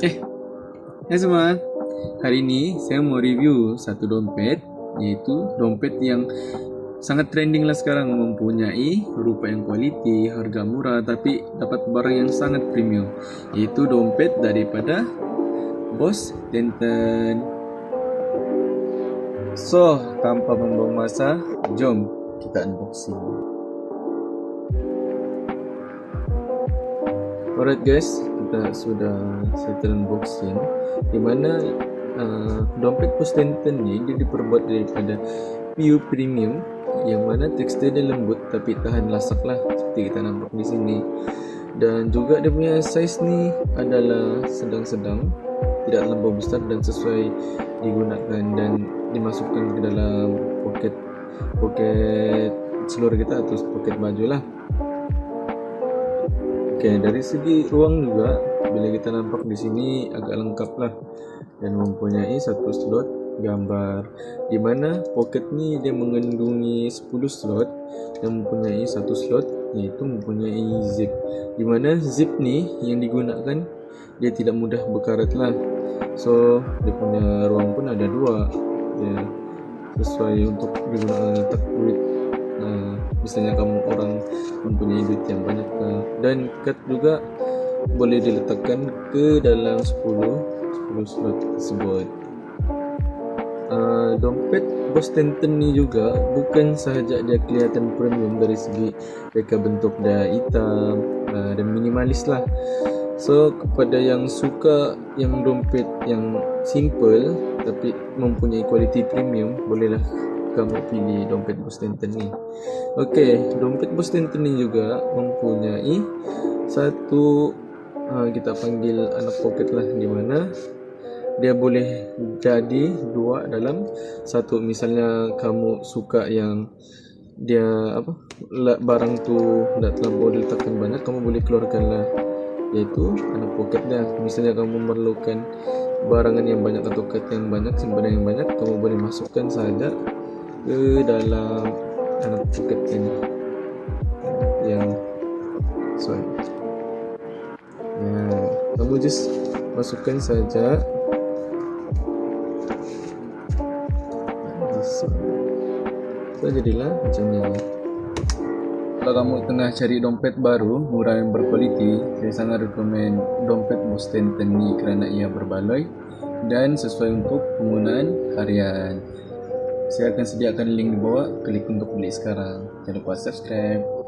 Eh, hai semua. Hari ini saya mau review satu dompet iaitu dompet yang sangat trending lah sekarang mempunyai rupa yang kualiti, harga murah tapi dapat barang yang sangat premium iaitu dompet daripada Bos Denton. So, tanpa membuang masa, jom kita unboxing. Alright guys, kita sudah settle unboxing di mana uh, dompet Pos Denton ni dia diperbuat daripada PU premium yang mana tekstur dia lembut tapi tahan lasak lah seperti kita nampak di sini. Dan juga dia punya size ni adalah sedang-sedang tidak terlalu besar dan sesuai digunakan dan dimasukkan ke dalam poket poket seluruh kita atau poket baju lah Okey, dari segi ruang juga bila kita nampak di sini agak lengkap lah. Dan mempunyai satu slot gambar di mana poket ni dia mengandungi 10 slot dan mempunyai satu slot iaitu mempunyai zip. Di mana zip ni yang digunakan dia tidak mudah berkarat lah. So dia punya ruang pun ada dua. Ya sesuai untuk digunakan letak duit misalnya kamu orang mempunyai duit yang banyak uh, dan kad juga boleh diletakkan ke dalam 10 10 slot tersebut. Uh, dompet Bos Tenton ni juga bukan sahaja dia kelihatan premium dari segi reka bentuk dia hitam uh, dan minimalis lah. So kepada yang suka yang dompet yang simple tapi mempunyai kualiti premium bolehlah kamu pilih dompet Boston ni. Okey, dompet Boston ni juga mempunyai satu uh, kita panggil anak pocket lah di mana dia boleh jadi dua dalam satu. Misalnya kamu suka yang dia apa barang tu tidak terlalu diletakkan banyak kamu boleh keluarkan lah. Iaitu anak pocket dia. Misalnya kamu memerlukan barangan yang banyak atau kad yang banyak simpanan yang banyak kamu boleh masukkan saja ke dalam anak pocket ini? Yang sorry. Ya kamu just masukkan saja. So jadilah macam ni. Kalau kamu tengah cari dompet baru murah dan berkualiti saya sangat rekomen dompet Boston ni kerana ia berbaloi dan sesuai untuk penggunaan harian saya akan sediakan link di bawah. Klik untuk beli sekarang. Jangan lupa subscribe